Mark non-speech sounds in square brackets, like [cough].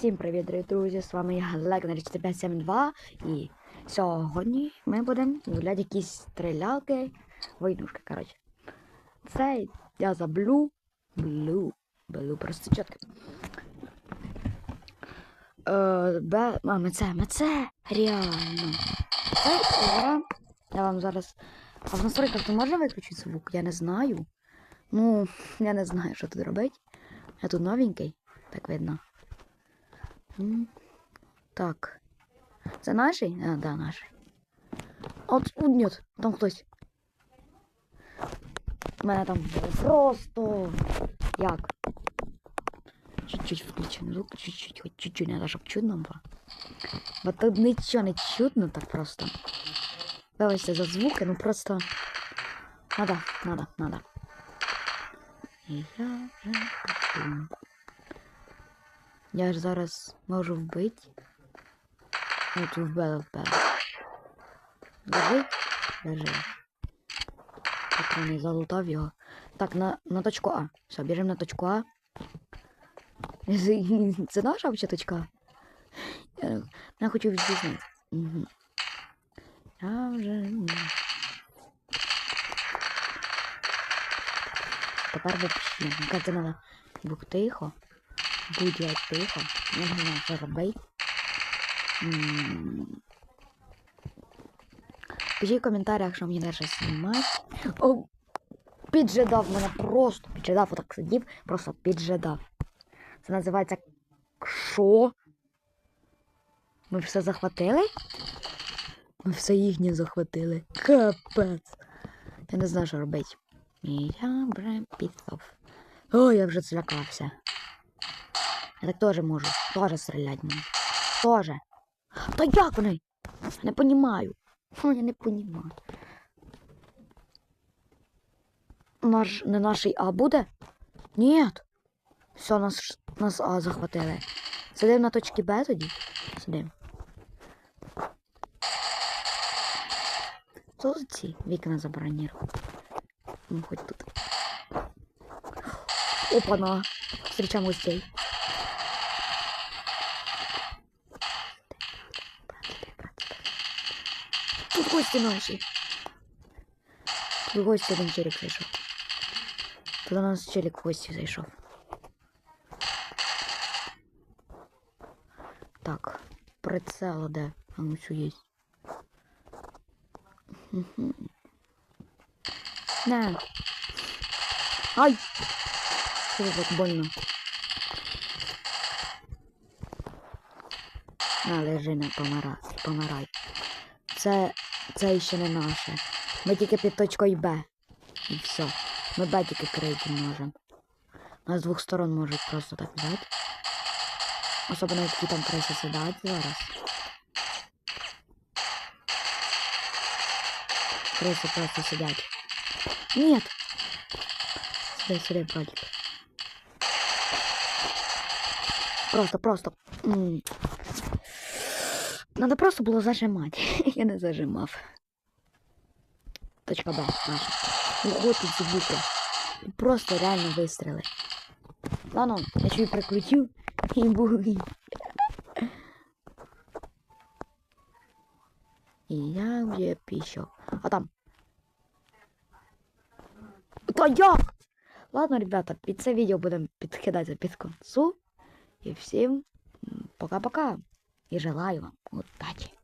Всім привіт, дорогі друзі! З вами я Легнер 4572 і сьогодні ми будемо гуляти якісь стрілялки, войнушки, коротше. Це я за Блу. Блу. Блу, просто чітко. Е, бе... А, ми це, ми це, реально. Це гра. Я вам зараз... А в настройках не можна виключити звук? Я не знаю. Ну, я не знаю, що тут робити. Я тут новенький, так видно. Так. Це наший? А, да, наший. От, нет, там хтось. У мене там просто. Як? Чуть-чуть включено звук, чуть-чуть, хоч чуть-чуть, надо, щоб чудно було. Бо тут нічого не чутно так просто. Вибачте за звуки, ну просто. Надо, надо, надо. Я вже почув. Я ж зараз можу вбити. От вбили, вбили. Лежить? Лежить. Патрони залутав його. Так, на, на точку А. Все, біжимо на точку А. [laughs] Це наша взагалі точка? Я, я хочу відрізнити. Угу. Я вже... Тепер взагалі. Мені це треба бути тихо. Будь я тихо. Я не знаю, що робити. Пишіть в коментарях, що мені даже знімати. О, піджидав мене просто. Піджидав, отак сидів, просто піджидав. Це називається що? Ми все захватили? Ми все їхнє захватили. Капець. Я не знаю, що робити. Я вже пішов. О, я вже злякався. Я так тоже можу. Тоже стрілять можу. Тоже. Та як вони? Не понімаю. Я не понімаю. Наш, не наший А буде? Ні. Все, нас, нас А захватили. Сидим на точці Б тоді? Сидим. Що за ці вікна забронірував? Ну, хоть тут. Опа-на! Встречаем гостей. Тут гости наши. Тут гости один челик зайшов. Тут у нас челик в гості зайшов. Так, прицел де? А ну есть. Мгм. На. Ай! Що так больно? На, лежи, не помирай, помирай. Це, це ще не наше. Ми тільки під точкою Б. І все. Ми Б тільки крити можемо. Нас з двох сторон можуть просто так взяти. Особливо які там криси сидять зараз. Криси просто сидять. Нет! Сюда, сюда, братик. Просто, просто. м. Надо просто було зажимати. [laughs] Я не зажимав. Точка Б, наша. Тут звуки. Просто реально вистріли. Ладно, я чуть прикрутив і [laughs] був. І я вже пішов. А там. Та як? Ладно, ребята, під це відео будемо підкидати під концу. І всім пока-пока. І желаю вам удачі.